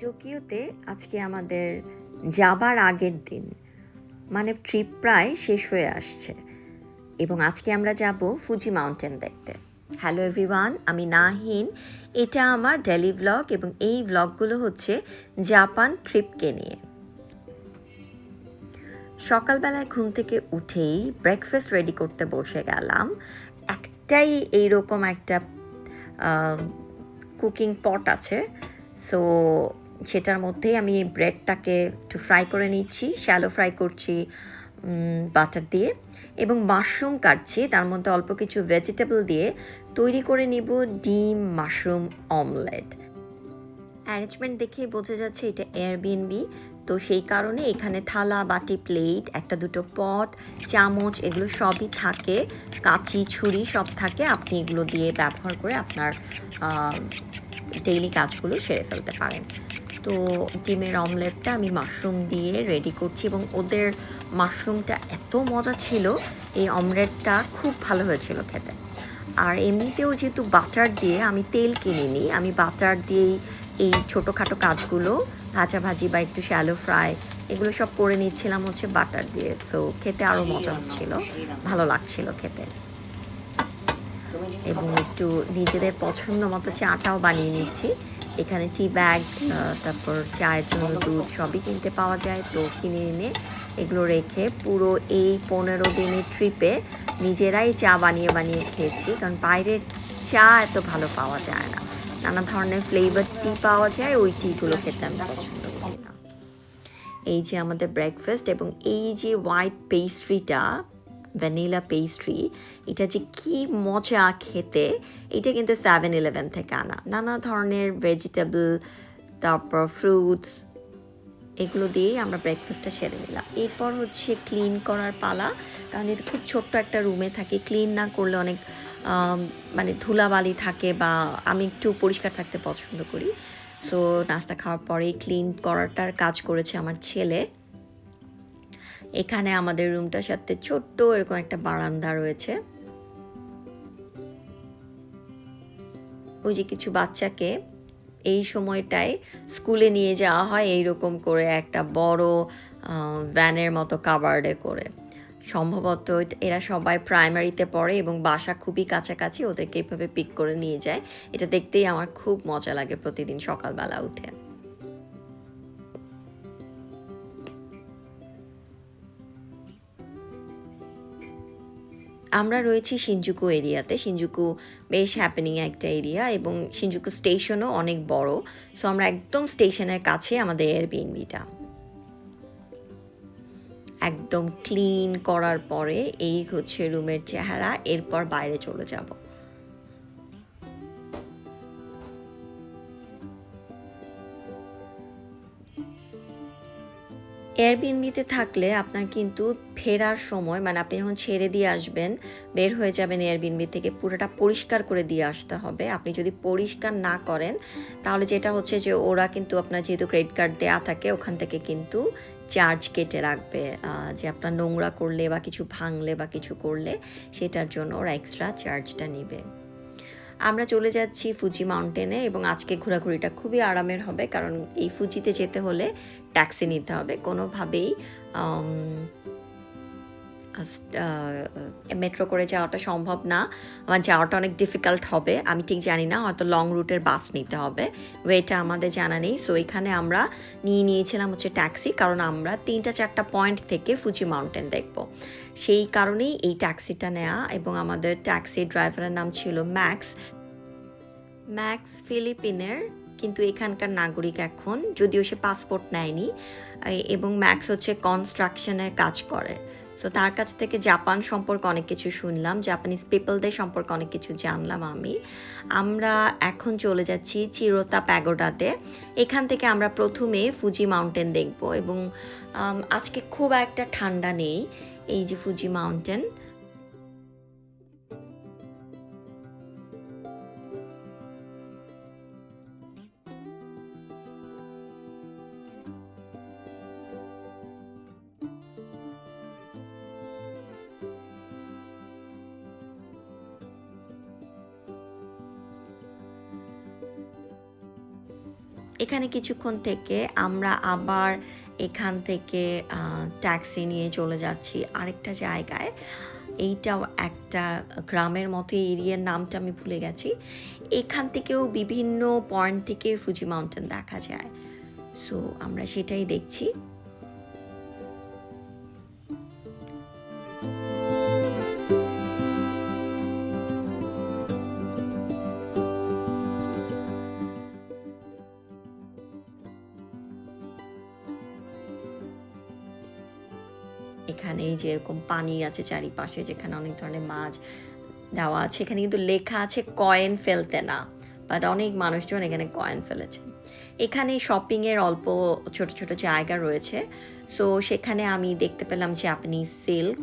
টোকিওতে আজকে আমাদের যাবার আগের দিন মানে ট্রিপ প্রায় শেষ হয়ে আসছে। এবং আজকে আমরা যাব ফুজি মাউন্টেন দেখতে। হ্যালো এভরিওয়ান আমি নাহিন। এটা আমার ডেলি ব্লগ এবং এই ব্লগগুলো হচ্ছে জাপান ট্রিপকে নিয়ে। সকালবেলায় ঘুম থেকে উঠেই ব্রেকফাস্ট রেডি করতে বসে গেলাম। একটাই এইরকম একটা কুকিং পট আছে। সো সেটার মধ্যেই আমি ব্রেডটাকে একটু ফ্রাই করে নিচ্ছি শ্যালো ফ্রাই করছি বাটার দিয়ে এবং মাশরুম কাটছি। তার মধ্যে অল্প কিছু ভেজিটেবল দিয়ে তৈরি করে নিব ডিম মাশরুম অমলেট অ্যারেঞ্জমেন্ট দেখেই বোঝা যাচ্ছে এটা এয়ারবিএনবি তো সেই কারণে এখানে থালা, বাটি প্লেট একটা দুটো পট চামচ এগুলো সবই থাকে। কাঁচি, ছুরি সব থাকে। আপনি এগুলো দিয়ে ব্যবহার করে আপনার ডেইলি কাজগুলো সেরে ফেলতে পারেন। তো ডিমের অমলেটটা আমি মাশরুম দিয়ে রেডি করছি এবং ওদের মাশরুমটা এত মজা ছিল এই অমলেটটা খুব ভালো হয়েছিল খেতে। আর এমনিতেও যেহেতু বাটার দিয়ে আমি তেল কিনিনি আমি বাটার দিয়েই এই ছোটোখাটো কাজগুলো ভাজাভাজি বা একটু শ্যালো ফ্রাই এগুলো সব করে নিচ্ছিলাম হচ্ছে বাটার দিয়ে। সো খেতে আরও মজা হচ্ছিল ভালো লাগছিল খেতে। এবং একটু নিজেদের পছন্দ মতো চাটাও বানিয়ে নিচ্ছি। এখানে টি ব্যাগ তারপর চায়ের জন্য দুধ সবই কিনতে পাওয়া যায়, তো কিনে এনে এগুলো রেখে পুরো এই পনেরো দিনের ট্রিপে নিজেরাই চা বানিয়ে বানিয়ে খেয়েছি, কারণ বাইরের চা এত ভালো পাওয়া যায় না। নানা ধরনের ফ্লেভার টি পাওয়া যায়, ওই টিগুলো খেতে আমি পছন্দ করি না। এই যে আমাদের ব্রেকফাস্ট এবং এই যে হোয়াইট পেস্ট্রিটা ভ্যানিলা পেস্ট্রি, এটা যে কি মজা খেতে, এটা কিন্তু সেভেন ইলেভেন থেকে আনা। নানা ধরনের ভেজিটেবল তারপর ফ্রুটস এগুলো দিয়েই আমরা ব্রেকফাস্টটা সেরে নিলাম। এরপর হচ্ছে ক্লিন করার পালা, কারণ এটা খুব ছোট্ট একটা রুমে থাকে ক্লিন না করলে অনেক মানে ধুলাবালি থাকে বা আমি একটু পরিষ্কার থাকতে পছন্দ করি। সো নাস্তা খাওয়ার পরেই ক্লিন করাটার কাজ করেছে আমার ছেলে। এখানে আমাদের রুমটার সাথে ছোট্ট এরকম একটা বারান্দা রয়েছে। ওই যে কিছু বাচ্চাকে এই সময়টায় স্কুলে নিয়ে যাওয়া হয় এইরকম করে একটা বড় ভ্যানের মতো কাবার্ডে করে। সম্ভবত এরা সবাই প্রাইমারিতে পড়ে এবং বাসা খুবই কাছাকাছি, ওদেরকে এইভাবে পিক করে নিয়ে যায়। এটা দেখতেই আমার খুব মজা লাগে প্রতিদিন সকালবেলা উঠে। আমরা রয়েছি সিনজুকু এরিয়াতে। সিনজুকু বেশ হ্যাপেনিং একটা এরিয়া এবং সিনজুকু স্টেশনও অনেক বড়। সো আমরা একদম স্টেশনের কাছে আমাদের এয়ারবিএনবিটা একদম ক্লিন করার পরে এই হচ্ছে রুমের চেহারা, এরপর বাইরে চলে যাব। এয়ারবিএনবিতে থাকলে আপনার কিন্তু ফেরার সময় মানে আপনি যখন ছেড়ে দিয়ে আসবেন, বের হয়ে যাবেন এয়ারবিএনবি থেকে, পুরোটা পরিষ্কার করে দিয়ে আসতে হবে। আপনি যদি পরিষ্কার না করেন, তাহলে যেটা হচ্ছে যে ওরা কিন্তু আপনার যেহেতু ক্রেডিট কার্ড দেওয়া থাকে, ওখান থেকে কিন্তু চার্জ কেটে রাখবে। যে আপনার নোংরা করলে বা কিছু ভাঙলে বা কিছু করলে, সেটার জন্য ওরা এক্সট্রা চার্জটা নিবে। আমরা চলে যাচ্ছি ফুজি মাউন্টেনে এবং আজকে ঘোরাঘুরিটা খুবই আরামের হবে, কারণ এই ফুজিতে যেতে হলে ট্যাক্সি নিতে হবে। কোনোভাবেই মেট্রো করে যাওয়াটা সম্ভব না। আমার যাওয়াটা অনেক ডিফিকাল্ট হবে। আমি ঠিক জানি না, হয়তো লং রুটের বাস নিতে হবে। ওয়েটা আমাদের জানা নেই। সো এখানে আমরা নিয়ে নিয়েছিলাম হচ্ছে ট্যাক্সি কারণ আমরা তিনটা চারটা পয়েন্ট থেকে ফুজি মাউন্টেন দেখব। সেই কারণেই এই ট্যাক্সিটা নেওয়া এবং আমাদের ট্যাক্সি ড্রাইভারের নাম ছিল ম্যাক্স ম্যাক্স ফিলিপিনের কিন্তু এখানকার নাগরিক এখন, যদিও সে পাসপোর্ট নেয়নি এবং ম্যাক্স হচ্ছে কনস্ট্রাকশনের কাজ করে। সো তার কাছ থেকে জাপান সম্পর্কে অনেক কিছু শুনলাম জাপানিজ পিপলদের সম্পর্কে অনেক কিছু জানলাম আমি। আমরা এখন চলে যাচ্ছি চিরতা প্যাগোডাতে। এখান থেকে আমরা প্রথমে ফুজি মাউন্টেন দেখব এবং আজকে খুব একটা ঠান্ডা নেই, এই যে ফুজি মাউন্টেন এখানে কিছুক্ষণ থেকে আমরা আবার এখান থেকে ট্যাক্সি নিয়ে চলে যাচ্ছি আরেকটা জায়গায়। এইটাও একটা গ্রামের মতো এরিয়ার নামটা আমি ভুলে গেছি। এখান থেকেও বিভিন্ন পয়েন্ট থেকে ফুজি মাউন্টেন দেখা যায়। সো আমরা সেটাই দেখছি। যে এরকম পানি আছে চারিপাশে, যেখানে অনেক ধরনের মাছ দেওয়া আছে, এখানে কিন্তু লেখা আছে কয়েন ফেলতে না বাট অনেক মানুষজন এখানে কয়েন ফেলেছে। এখানে শপিংয়ের অল্প ছোট ছোট জায়গা রয়েছে সো সেখানে আমি দেখতে পেলাম জাপানিজ সিল্ক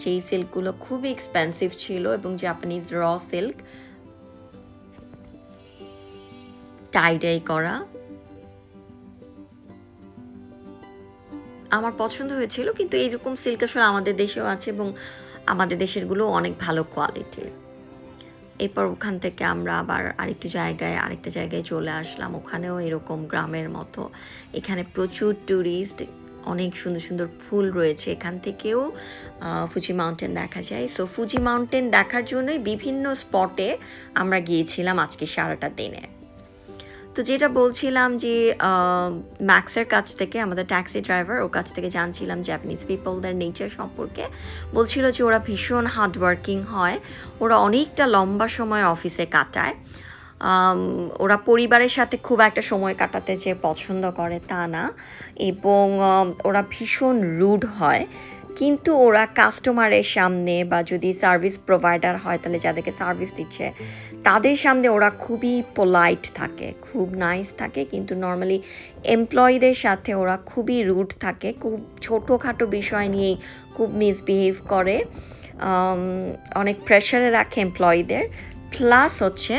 যেই সিল্কগুলো খুবই এক্সপেন্সিভ ছিল এবং জাপানিজ র সিল্ক টাইডাই করা আমার পছন্দ হয়েছিল, কিন্তু এরকম সিল্ক আসলে আমাদের দেশেও আছে এবং আমাদের দেশেরগুলো অনেক ভালো কোয়ালিটির এরপর ওখান থেকে আমরা আবার আরেকটু জায়গায়, আরেকটা জায়গায় চলে আসলাম। ওখানেও এরকম গ্রামের মতো। এখানে প্রচুর ট্যুরিস্ট অনেক সুন্দর সুন্দর ফুল রয়েছে। এখান থেকেও ফুজি মাউন্টেন দেখা যায়। সো ফুজি মাউন্টেন দেখার জন্যই বিভিন্ন স্পটে আমরা গিয়েছিলাম আজকে সারাটা দিনে। তো যেটা বলছিলাম যে ম্যাক্সের কাছ থেকে, আমাদের ট্যাক্সি ড্রাইভার ওর কাছ থেকে জানছিলাম জাপানিজ পিপলদের নেচার সম্পর্কে। বলছিল যে ওরা ভীষণ হার্ডওয়ার্কিং হয়, ওরা অনেকটা লম্বা সময় অফিসে কাটায়। ওরা পরিবারের সাথে খুব একটা সময় কাটাতে যে পছন্দ করে তা না। এবং ওরা ভীষণ রুড হয়। কিন্তু ওরা কাস্টমারের সামনে বা যদি সার্ভিস প্রোভাইডার হয়, তাহলে যাদেরকে সার্ভিস দিচ্ছে, তাদের সামনে ওরা খুবই পোলাইট থাকে, খুব নাইস থাকে। কিন্তু নর্মালি এমপ্লয়ীদের সাথে ওরা খুবই রুড থাকে, খুব ছোটোখাটো বিষয় নিয়েই খুব মিসবিহেভ করে অনেক প্রেশারে রাখে এমপ্লয়ীদের প্লাস হচ্ছে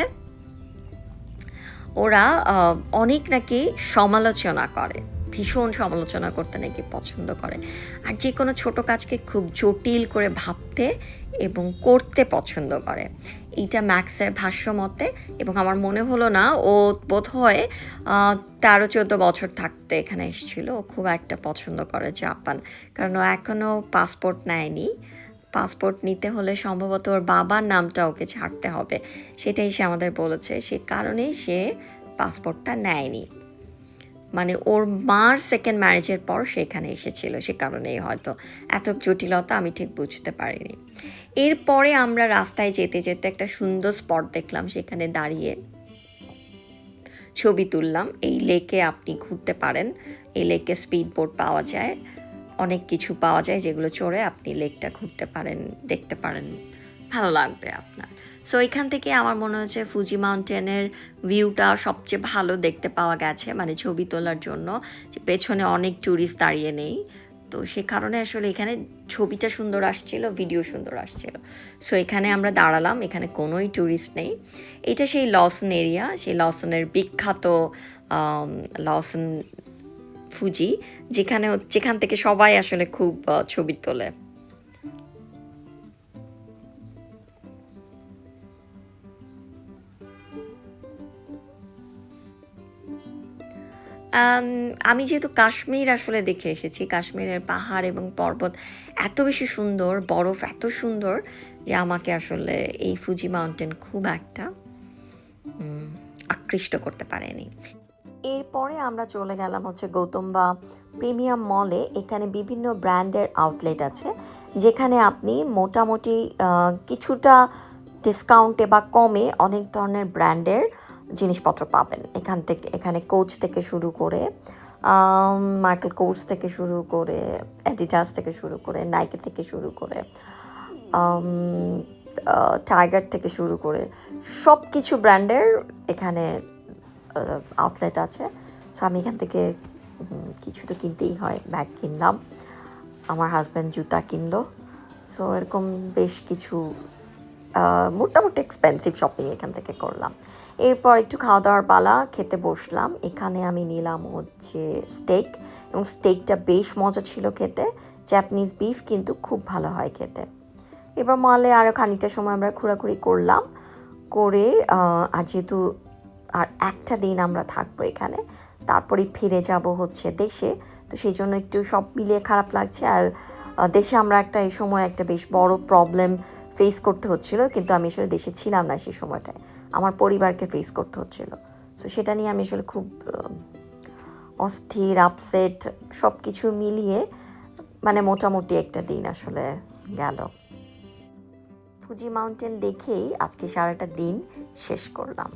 ওরা অনেক নাকি সমালোচনা করে। ভীষণ সমালোচনা করতে নাকি পছন্দ করে। আর যে কোনো ছোটো কাজকে খুব জটিল করে ভাবতে এবং করতে পছন্দ করে। এইটা ম্যাক্সের ভাষ্য মতে এবং আমার মনে হলো না, ও বোধ হয় তেরো, চোদ্দ বছর থাকতে এখানে এসেছিল। ও খুব একটা পছন্দ করে জাপান। কারণ ও এখনও পাসপোর্ট নেয়নি। পাসপোর্ট নিতে হলে সম্ভবত ওর বাবার নামটা ওকে ছাড়তে হবে। সেটাই সে আমাদের বলেছে। সে কারণেই সে পাসপোর্টটা নেয়নি। মানে ওর মার সেকেন্ড ম্যারেজের পর সেখানে এসেছিল, সে কারণেই হয়তো এত জটিলতা আমি ঠিক বুঝতে পারিনি। এরপরে আমরা রাস্তায় যেতে যেতে একটা সুন্দর স্পট দেখলাম, সেখানে দাঁড়িয়ে ছবি তুললাম। এই লেকে আপনি ঘুরতে পারেন, এই লেকে স্পিড বোট পাওয়া যায়, অনেক কিছু পাওয়া যায় যেগুলো চড়ে আপনি লেকটা ঘুরতে পারেন, দেখতে পারেন। ভালো লাগবে আপনার। সো এখান থেকে আমার মনে হচ্ছে ফুজি মাউন্টেনের ভিউটা সবচেয়ে ভালো দেখতে পাওয়া গেছে মানে ছবি তোলার জন্য, যে পেছনে অনেক ট্যুরিস্ট দাঁড়িয়ে নেই। তো সে কারণে আসলে এখানে ছবিটা সুন্দর আসছিল ভিডিও সুন্দর আসছিল। সো এখানে আমরা দাঁড়ালাম, এখানে কোনোই ট্যুরিস্ট নেই। এটা সেই লসন এরিয়া সেই লসনের বিখ্যাত লসন ফুজি যেখানে যেখান থেকে সবাই আসলে খুব ছবি তোলে। আমি যেহেতু কাশ্মীর আসলে দেখে এসেছি, কাশ্মীরের পাহাড় এবং পর্বত এত বেশি সুন্দর, বরফ এত সুন্দর যে আমাকে আসলে এই ফুজি মাউন্টেন খুব একটা আকৃষ্ট করতে পারেনি। এরপরে আমরা চলে গেলাম হচ্ছে গৌতমবা প্রিমিয়াম মলে, এখানে বিভিন্ন ব্র্যান্ডের আউটলেট আছে, যেখানে আপনি মোটামুটি কিছুটা ডিসকাউন্টে বা কমে অনেক ধরনের ব্র্যান্ডের জিনিসপত্র পাবেন। এখান থেকে, এখানে কোচ থেকে শুরু করে মাইকেল কোচ থেকে শুরু করে অ্যাডিডাস থেকে শুরু করে নাইকে থেকে শুরু করে টাইগার থেকে শুরু করে সব কিছু ব্র্যান্ডের এখানে আউটলেট আছে। সো আমি এখান থেকে কিছু তো কিনতেই হয় ব্যাগ কিনলাম। আমার হাজব্যান্ড জুতা কিনলো। সো এরকম বেশ কিছু মোটামুটি এক্সপেন্সিভ শপিং এখান থেকে করলাম। এরপর একটু খাওয়া দাওয়ার পালা, খেতে বসলাম। এখানে আমি নিলাম হচ্ছে স্টেক এবং স্টেকটা বেশ মজা ছিল খেতে। জ্যাপানিজ বিফ কিন্তু খুব ভালো হয় খেতে। এবার মলে আরও খানিকটা সময় আমরা ঘোরাঘুরি করলাম। করে আর যেহেতু আর একটা দিন আমরা থাকব এখানে তারপরে ফিরে যাব হচ্ছে দেশে। তো সেই জন্য একটু সব মিলিয়ে খারাপ লাগছে। আর দেশে আমরা একটা এই সময় একটা বেশ বড় প্রবলেম ফেস করতে হচ্ছিল, কিন্তু আমি আসলে দেশে ছিলাম না সেই সময়টায়। আমার পরিবারকে ফেস করতে হচ্ছিল। তো সেটা নিয়ে আমি আসলে খুব অস্থির আপসেট সব কিছু মিলিয়ে মানে মোটামুটি একটা দিন আসলে গেল। ফুজি মাউন্টেন দেখেই আজকে সারাটা দিন শেষ করলাম।